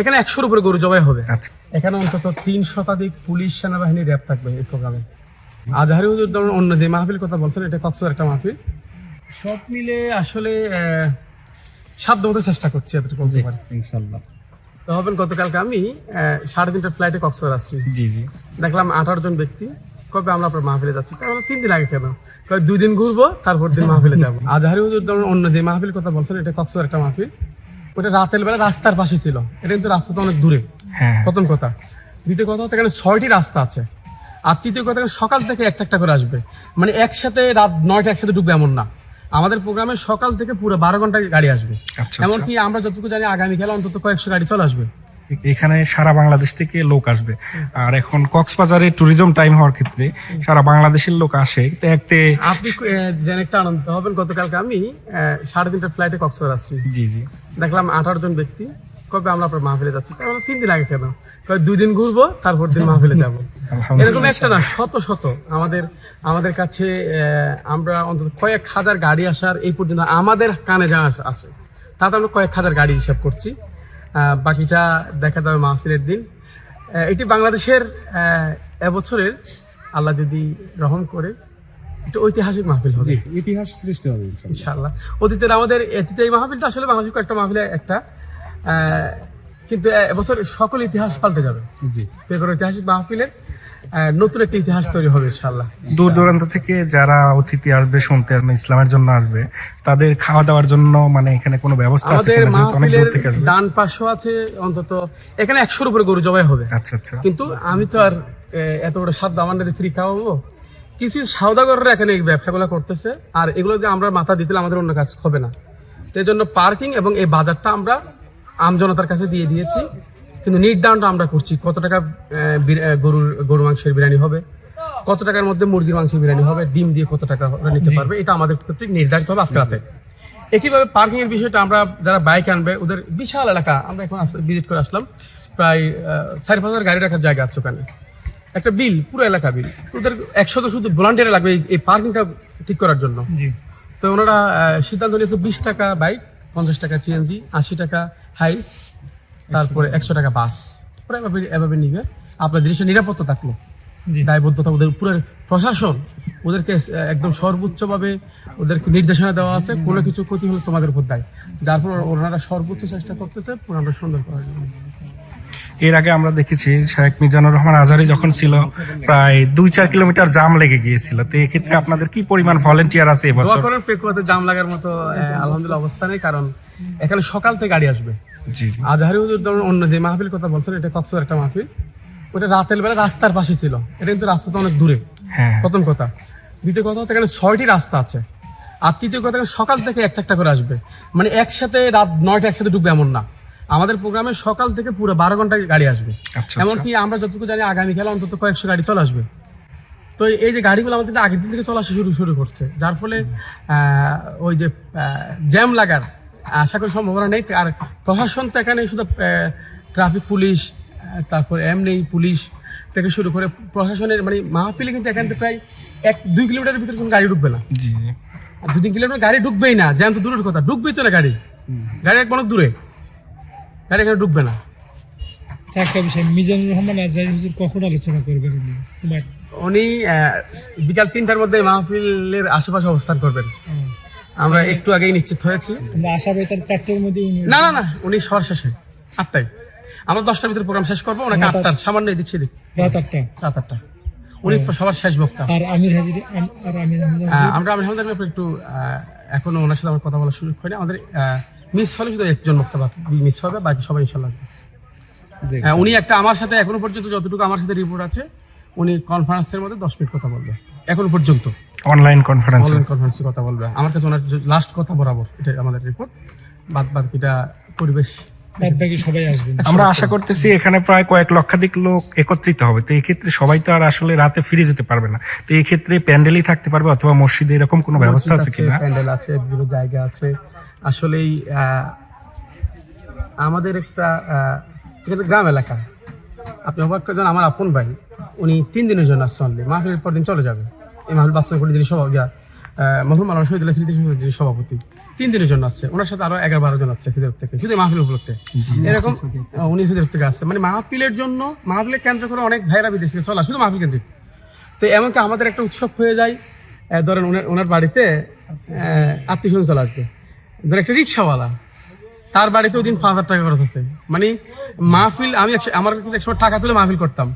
এখানে একশোর উপরে গরু জবাই হবে। আচ্ছা। এখানে অন্তত তিন শতাধিক পুলিশ সেনাবাহিনী র্যাব থাকবে এই প্রোগ্রামে। আজহারি হুজুর ধরুন অন্য যে মাহফিল কথা বলছেন এটা কক্সবাজার একটা মাহফিল। সব মিলে আসলে সাধ্য মতো চেষ্টা করছি এতটুকু বলতে পারি। ইনশাল্লাহ। তো হবেন গতকালকে আমি সাড়ে তিনটার ফ্লাইটে কক্সবাজার আসছি। জি জি। দেখলাম আঠারো জন ব্যক্তি কবে আমরা আপনার মাহফিলে যাচ্ছি? তাহলে তিন দিন আগে কেন? দুই দিন ঘুরবো তারপর দিন মাহফিলে যাব। আজহারি হুজুর ধরুন অন্য যে মাহফিল কথা বলছেন এটা কক্সবাজার একটা মাহফিল। ওটা রাতের বেলা রাস্তার পাশে ছিল। এটা কিন্তু রাস্তা তো অনেক দূরে। হ্যাঁ। প্রথম কথা। দ্বিতীয় কথা হচ্ছে এখানে ছয়টি রাস্তা আছে। আর তৃতীয় কথা সকাল থেকে একটা একটা করে আসবে। মানে একসাথে রাত নয়টা একসাথে ঢুকবে এমন না। আমাদের প্রোগ্রামে সকাল থেকে পুরো বারো ঘণ্টা গাড়ি আসবে। আচ্ছা। এমনকি আমরা যতটুকু জানি আগামীকাল অন্তত কয়েকশো গাড়ি চলে আসবে। এখানে সারা বাংলাদেশ থেকে লোক আসবে। আর এখন কক্সবাজারে ট্যুরিজম টাইম হওয়ার ক্ষেত্রে সারা বাংলাদেশের লোক আসে। তো একতে আপনি জেনে একটা আনন্দ হবেন গতকালকে আমি সাড়ে তিনটার ফ্লাইটে কক্সবাজার আসছি। জি জি। দেখলাম আঠারো জন ব্যক্তি। কবে আমরা আপনার মাহফিলে যাচ্ছি? তাহলে তিন দিন আগে কেন? দুই দিন ঘুরবো তারপর দিন মাহফিলে যাব। এরকম একটা না শত শত আমাদের আমাদের কাছে আমরা অন্তত কয়েক হাজার গাড়ি আসার এই পর্যন্ত আমাদের কানে যা আছে তাতে আমরা কয়েক হাজার গাড়ি হিসাব করছি। বাকিটা দেখা যাবে মাহফিলের দিন। এটি বাংলাদেশের এবছরের আল্লাহ যদি রহম করে একটা ঐতিহাসিক মাহফিল হবে। ইতিহাস সৃষ্টি হবে ইনশাআল্লাহ। অতীতের আমাদের অতীতে এই মাহফিলটা আসলে বাংলাদেশের কয়েকটা মাহফিলে একটা। কিন্তু এবছর সকল ইতিহাস পাল্টে যাবে। জি। ঐতিহাসিক মাহফিলের নতুন একটা ইতিহাস তৈরি হবে ইনশাআল্লাহ। দূর দূরান্ত থেকে যারা অতিথি আসবে শুনতে আসবে ইসলামের জন্য আসবে তাদের খাওয়া দাওয়ার জন্য মানে এখানে কোনো ব্যবস্থা আছে অনেক দূর থেকে আসবে। ডান পাশও আছে অন্তত এখানে একশোর উপরে গরু জবাই হবে। আচ্ছা আচ্ছা। কিন্তু আমি তো আর এত বড় সাধ্য আমার ফ্রি খাওয়াবো। কিছু সৌদাগররা এখানে এই ব্যবসাগুলো করতেছে আর এগুলো যে আমরা মাথা দিতে আমাদের অন্য কাজ হবে না। সেই জন্য পার্কিং এবং এই বাজারটা আমরা আমজনতার কাছে দিয়ে দিয়েছি। কিন্তু নির্ধারণটা আমরা করছি কত টাকা গরুর গরু মাংসের বিরিয়ানি হবে? কত টাকার মধ্যে মুরগির মাংসের বিরিয়ানি হবে? ডিম দিয়ে কত টাকা নিতে পারবে? এটা আমাদের কর্তৃক নির্ধারিত হবে আজকে রাতে। একইভাবে পার্কিং এর বিষয়টা আমরা যারা বাইক আনবে ওদের বিশাল এলাকা। আমরা এখন ভিজিট করে আসলাম। প্রায় চার পাঁচ হাজার গাড়ি রাখার জায়গা আছে ওখানে। একটা বিল পুরো এলাকা বিল। ওদের একশত শুধু ভলান্টিয়ার লাগবে এই- পার্কিংটা ঠিক করার জন্য। তো ওনারা সিদ্ধান্ত নিয়েছে বিশ টাকা বাইক পঞ্চাশ টাকা সিএনজি আশি টাকা হাইস তারপরে একশো টাকা বাস। ওরা এভাবে এভাবে নিবে। আপনার জিনিসের নিরাপত্তা থাকল। দায়বদ্ধতা ওদের পুরো প্রশাসন ওদেরকে একদম সর্বোচ্চভাবে ওদেরকে নির্দেশনা দেওয়া আছে। কোনো কিছু ক্ষতি হলে তোমাদের উপর দায়। যার ফলে ওনারা সর্বোচ্চ চেষ্টা করতেছে পুরো সুন্দর করার জন্য এর আগে আমরা দেখেছি শেখ মিজানুর রহমান আজারি যখন ছিল প্রায় দুই চার কিলোমিটার জাম লেগে গিয়েছিল। তো এক্ষেত্রে আপনাদের কি পরিমাণ ভলেন্টিয়ার আছে এবছর জাম লাগার মতো আলহামদুলিল্লাহ অবস্থা নেই কারণ এখানে সকাল থেকে গাড়ি আসবে। আজহারি হুজুর ধরুন অন্য যে মাহফিল কথা বলছেন এটা কক্সবাজার একটা মাহফিল। ওটা রাতের বেলা রাস্তার পাশে ছিল। এটা কিন্তু রাস্তা তো অনেক দূরে। হ্যাঁ প্রথম কথা। দ্বিতীয় কথা হচ্ছে এখানে ছয়টি রাস্তা আছে। আর তৃতীয় কথা সকাল থেকে একটা একটা করে আসবে। মানে একসাথে রাত নয়টা একসাথে ডুববে এমন না। আমাদের প্রোগ্রামে সকাল থেকে পুরো বারো ঘণ্টা গাড়ি আসবে। আচ্ছা এমনকি আমরা যতটুকু জানি আগামীকাল অন্তত কয়েকশো গাড়ি চলে আসবে। তো এই যে গাড়িগুলো আমাদের কিন্তু আগের দিন থেকে চলে আসা শুরু শুরু করছে। যার ফলে আহ, ওই যে জ্যাম লাগার আশা করি সম্ভাবনা নেই। আর প্রশাসন তো এখানে শুধু ট্রাফিক পুলিশ তারপর এমনি পুলিশ থেকে শুরু করে প্রশাসনের মানে মাহফিলে কিন্তু এখান থেকে প্রায় এক দুই কিলোমিটারের ভিতরে কোনো গাড়ি ঢুকবে না। জি জি। আর দু তিন কিলোমিটার গাড়ি ঢুকবেই না জ্যাম তো দূরের কথা ঢুকবেই তো না গাড়ি। গাড়ি এক অনেক দূরে গাড়ি এখানে ঢুকবে না। চারটা বিষয় মিজানুর রহমান আজহারি হুজুর কখন আলোচনা করবেন উনি? উনি বিকাল তিনটার মধ্যে মাহফিলের আশেপাশে অবস্থান করবেন। আমরা একটু আগেই নিশ্চিত হয়েছি। আশা করি চারটের মধ্যে না না না উনি সবার শেষে আটটায়। আমরা দশটার ভিতরে প্রোগ্রাম শেষ করব ওনাকে আটটার সামান্য এদিক সেদিক। রাত আটটা। রাত আটটা। উনি সবার শেষ বক্তা। আর আমির হাজির আম- আমির আহমেদ আমরা আমি আমাদের ব্যাপারে একটু আহ, এখনও ওনার সাথে আমার কথা বলার সুযোগ হয়নি আমাদের মিস হলে শুধু একজন বক্তা মিস হবে বাকি সবাই ইনশাল্লাহ। উনি একটা আমার সাথে এখনও পর্যন্ত যতটুকু আমার সাথে রিপোর্ট আছে উনি কনফারেন্সের মধ্যে দশ মিনিট কথা বলবে। এখনও পর্যন্ত। অনলাইন কনফারেন্স অনলাইন কনফারেন্সে কথা বলবে। আমার কাছে ওনার লাস্ট কথা বরাবর এটা আমাদের রিপোর্ট বাদ বাকিটা পরিবেশ। সবাই আসবেন। আমরা আশা করতেছি এখানে প্রায় কয়েক লক্ষাধিক লোক একত্রিত হবে। তো এই ক্ষেত্রে সবাই তো আর আসলে রাতে ফিরে যেতে পারবে না। তো এই ক্ষেত্রে প্যান্ডেলই থাকতে পারবে অথবা মসজিদে এরকম কোনো ব্যবস্থা আছে কিনা? প্যান্ডেল আছে বিভিন্ন জায়গা আছে। আসলেই আহ, আমাদের একটা এটা গ্রাম এলাকা। আপনি অবাক করে যান, আমার আপন ভাই উনি তিন দিনের জন্য আসছে অনলি মাহফিলের পর দিন চলে যাবে। এই মাহফিল বাস্তব করে যিনি ইয়া, মহরুম আলম শহীদুল্লাহ স্মৃতি যিনি সভাপতি তিন দিনের জন্য আসছে ওনার সাথে আরও এগারো বারো জন আছে ফিদের থেকে শুধু মাহফিল উপলক্ষে। এরকম উনি ফিদের থেকে আসছে মানে মাহফিলের জন্য মাহফিলের কেন্দ্র করে অনেক ভাইরা বিদেশ থেকে চলা শুধু মাহফিল কেন্দ্রিক। তো এমনকি আমাদের একটা উৎসব হয়ে যায়। ধরেন ওনার ওনার বাড়িতে আত্মীয় স্বজন চলে আসবে। ধরেন একটা রিক্সাওয়ালা তার বাড়িতে ওই দিন পাঁচ হাজার টাকা খরচ আছে। মানে মাহফিল আমি আমার কিন্তু একশো টাকা তুলে মাহফিল করতাম।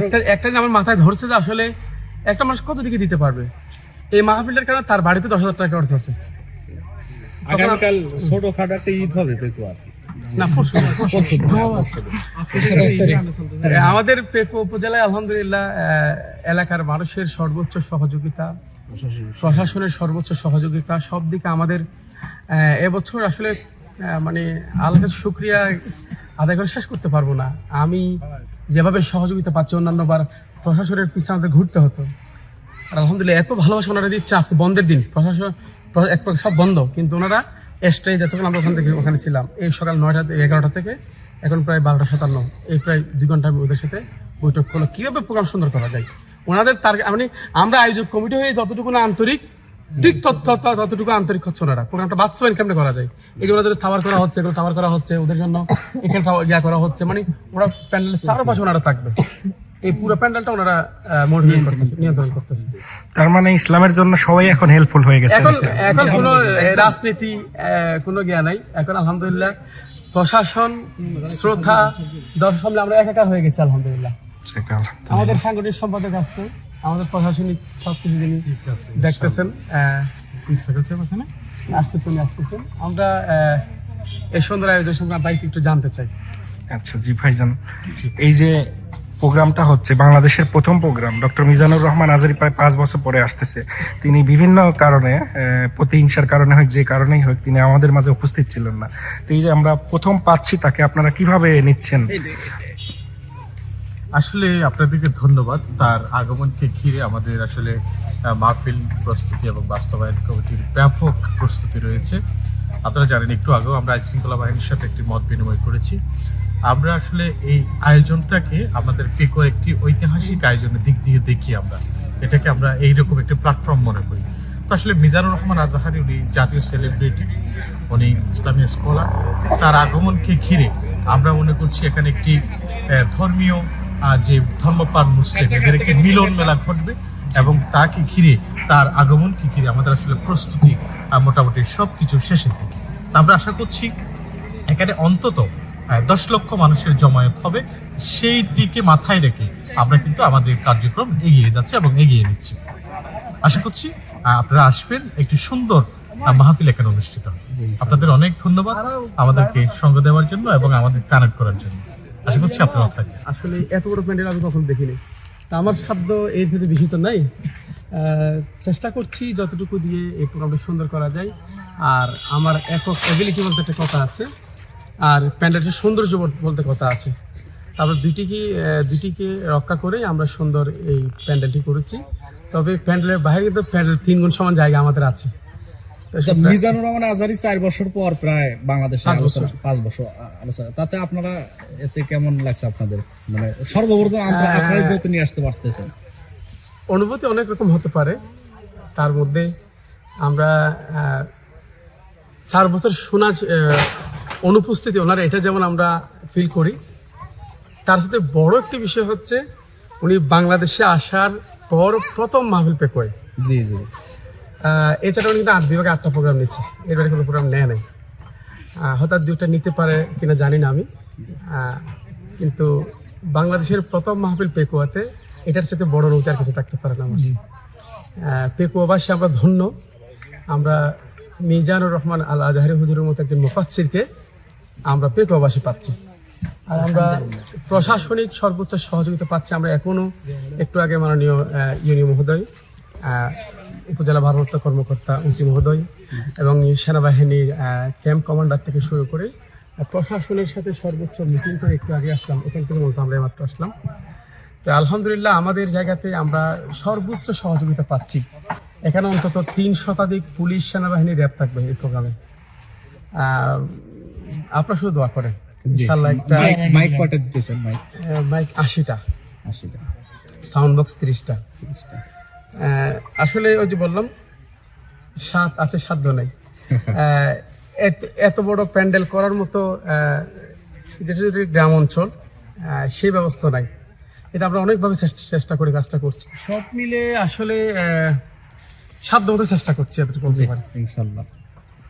একটা একটা আমার মাথায় ধরছে যে আসলে একটা মানুষ কত দিকে দিতে পারবে? এই মাহফিলটার কারণে তার বাড়িতে দশ হাজার টাকা খরচ আছে। আগামীকাল ছোটখাটো একটা ঈদ হবে পেকুয়ার। আমাদের পেকো উপজেলায় আলহামদুলিল্লাহ এলাকার মানুষের সর্বোচ্চ সহযোগিতা প্রশাসনের সর্বোচ্চ সহযোগিতা সব দিকে আমাদের আহ, এবছর আসলে আহ, মানে আল্লাহ শুক্রিয়া আদায় করে শেষ করতে পারব না। আমি যেভাবে সহযোগিতা পাচ্ছি অন্যান্যবার প্রশাসনের পিছনে আমাদের ঘুরতে হতো। আর আলহামদুলিল্লাহ এত ভালোবাসা ওনারা দিচ্ছে আজকে বন্ধের দিন। প্রশাসন প্র- এক সব বন্ধ। কিন্তু ওনারা এক্সট্রাই যতক্ষণ আমরা ওখান থেকে ওখানে ছিলাম। এই সকাল নয়টা এগারোটা থেকে এখন প্রায় বারোটা সাতান্ন। এই প্রায় দুই ঘণ্টা আমি ওদের সাথে বৈঠক করল কীভাবে প্রোগ্রাম সুন্দর করা যায়? ওনাদের তার মানে আমরা আয়োজক কমিটি হয়ে যতটুকু না আন্তরিক, ঠিক তথ্য তত- ততটুকু আন্তরিক হচ্ছে ওনারা। প্রোগ্রামটা বাস্তবায়ন কেমনে করা যায়? এগুলো ওদের টাওয়ার করা হচ্ছে, এগুলো টাওয়ার করা হচ্ছে। ওদের জন্য এখানে ইয়া করা হচ্ছে। মানে ওরা প্যান্ডেলের চারপাশে ওনারা থাকবে। এই পুরো প্যান্ডেলটা ওনারা মোটিভেট করতেছে। নিয়ন্ত্রণ করতেছে। তার মানে ইসলামের জন্য সবাই এখন হেল্পফুল হয়ে গেছে এখন এখন কোনো রাজনীতি কোনো জ্ঞান নাই। এখন আলহামদুলিল্লাহ প্রশাসন শ্রদ্ধা দর্শক আমরা একাকার হয়ে গেছি আলহামদুলিল্লাহ। আমাদের সাংগঠনিক সম্পাদক আছে আমাদের প্রশাসনিক সব কিছু যিনি দেখতেছেন সেক্রেটারি আসতেছেন আসতেছেন। আমরা আহ, এই সুন্দর আয়োজন সম্পর্কে বাইক একটু জানতে চাই। আচ্ছা জি ভাইজান এই যে প্রোগ্রামটা হচ্ছে বাংলাদেশের প্রথম প্রোগ্রাম। ডক্টর মিজানুর রহমান আজারি প্রায় পাঁচ বছর পরে আসতেছে। তিনি বিভিন্ন কারণে প্রতিহিংসার কারণে হোক, যে কারণেই হোক, তিনি আমাদের মাঝে উপস্থিত ছিলেন না। তো এই যে আমরা প্রথম পাচ্ছি তাকে, আপনারা কীভাবে নিচ্ছেন? আসলে আপনাদেরকে ধন্যবাদ। তার আগমনকে ঘিরে আমাদের আসলে মাহফিল প্রস্তুতি এবং বাস্তবায়ন কমিটির ব্যাপক প্রস্তুতি রয়েছে। আপনারা জানেন, একটু আগেও আমরা আইন শৃঙ্খলা বাহিনীর সাথে একটি মত বিনিময় করেছি। আমরা আসলে এই আয়োজনটাকে আমাদের পেকোর একটি ঐতিহাসিক আয়োজনের দিক দিয়ে দেখি আমরা। এটাকে আমরা এইরকম একটি প্ল্যাটফর্ম মনে করি। তো আসলে মিজানুর রহমান আজাহারি উনি জাতীয় সেলিব্রিটি উনি ইসলামী স্কলার তার আগমনকে ঘিরে আমরা মনে করছি এখানে একটি ধর্মীয় যে ধর্মপান মুসলিম, এদের একটি মিলন মেলা ঘটবে এবং তাকে ঘিরে, তার আগমনকে ঘিরে আমাদের আসলে প্রস্তুতি মোটামুটি সব কিছু শেষের দিকে। আমরা আশা করছি এখানে অন্তত দশ লক্ষ মানুষের জমায়েত হবে সেই দিকে মাথায় রেখে আমরা কিন্তু আমাদের কার্যক্রম এগিয়ে যাচ্ছে এবং এগিয়ে নিচ্ছি। আশা করছি আপনারা আসবেন একটি সুন্দর মাহফিল এখানে অনুষ্ঠিত আপনাদের অনেক ধন্যবাদ আমাদেরকে সঙ্গ দেওয়ার জন্য এবং আমাদের কানেক্ট করার জন্য। আশা করছি আপনারা থাকবেন। আসলে এত বড় প্যান্ডেল আমি কখনো দেখিনি। তা আমার শব্দ এর ভেতরে বেশি তো নাই চেষ্টা করছি যতটুকু দিয়ে এই প্রোগ্রামটা সুন্দর করা যায়। আর আমার একক এবিলিটি বলতে একটা কথা আছে। আর প্যান্ডেলটার সৌন্দর্য বলতে কথা আছে। তারপর দুইটিকে দুইটিকে রক্ষা করে আমরা সুন্দর এই প্যান্ডেলটি করেছি। তবে প্যান্ডেলের বাইরে কিন্তু প্যান্ডেল তিন গুণ সমান জায়গা আমাদের আছে। আচ্ছা, মিজানুর রহমান আজারি চার বছর পর প্রায় বাংলাদেশে পাঁচ বছর। আলোচনা। তাতে আপনারা এতে কেমন লাগছে আপনাদের? মানে সর্বপ্রথম আমরা আপনারা যেহেতু নিয়ে আসতে পারতেছেন। অনুভূতি অনেক রকম হতে পারে। তার মধ্যে আমরা চার বছর শোনা অনুপস্থিতি ওনার এটা যেমন আমরা ফিল করি। তার সাথে বড় একটি বিষয় হচ্ছে উনি বাংলাদেশে আসার পর প্রথম মাহফিল পেকোয় জি জি। আহ, এছাড়াও কিন্তু আট বিভাগে আটটা প্রোগ্রাম নিচ্ছে। এবারে কোনো প্রোগ্রাম নেয় নাই। হঠাৎ দুইটা নিতে পারে কিনা জানি না আমি। কিন্তু বাংলাদেশের প্রথম মাহফিল পেকুয়াতে এটার সাথে বড় নৌকা আর কিছু থাকতে পারে না পেকুয়াবাসী আমরা ধন্য। আমরা মিজানুর রহমান আল আজহারি হুজুরের মতো একজন মুফাচ্ছিরকে আমরা পেকুয়াবাসী পাচ্ছি। আর আমরা প্রশাসনিক সর্বোচ্চ সহযোগিতা পাচ্ছি আমরা এখনও। একটু আগে মাননীয় আহ, ইউনি মহোদয় উপজেলা ভারপ্রাপ্ত কর্মকর্তা উসি মহোদয় এবং সেনাবাহিনীর ক্যাম্প কমান্ডার থেকে শুরু করে প্রশাসনের সাথে সর্বোচ্চ মিটিং করে একটু আগে আসলাম। এখান থেকে মূলত আমরা মাত্র আসলাম। তো আলহামদুলিল্লাহ আমাদের জায়গাতে আমরা সর্বোচ্চ সহযোগিতা পাচ্ছি। এখানে অন্তত তিন শতাধিক পুলিশ সেনাবাহিনী র্যাব থাকবে এই প্রোগ্রামে। আপনারা শুধু দোয়া করেন। ইনশাল্লাহ একটা মাইক মাইক দিতেছেন মাইক। মাইক আশিটা। আশিটা। সাউন্ড বক্স তিরিশটা। আসলে ওই যে বললাম সাত আছে সাধ্য নাই। এত- বড় প্যান্ডেল করার মতো যেটা যেটা গ্রাম অঞ্চল সেই ব্যবস্থা নাই। এটা আমরা অনেকভাবে চেষ্টা করে কাজটা করছি। সব মিলে আসলে সাধ্য মতো চেষ্টা করছি এতটুকু ইনশাল্লাহ।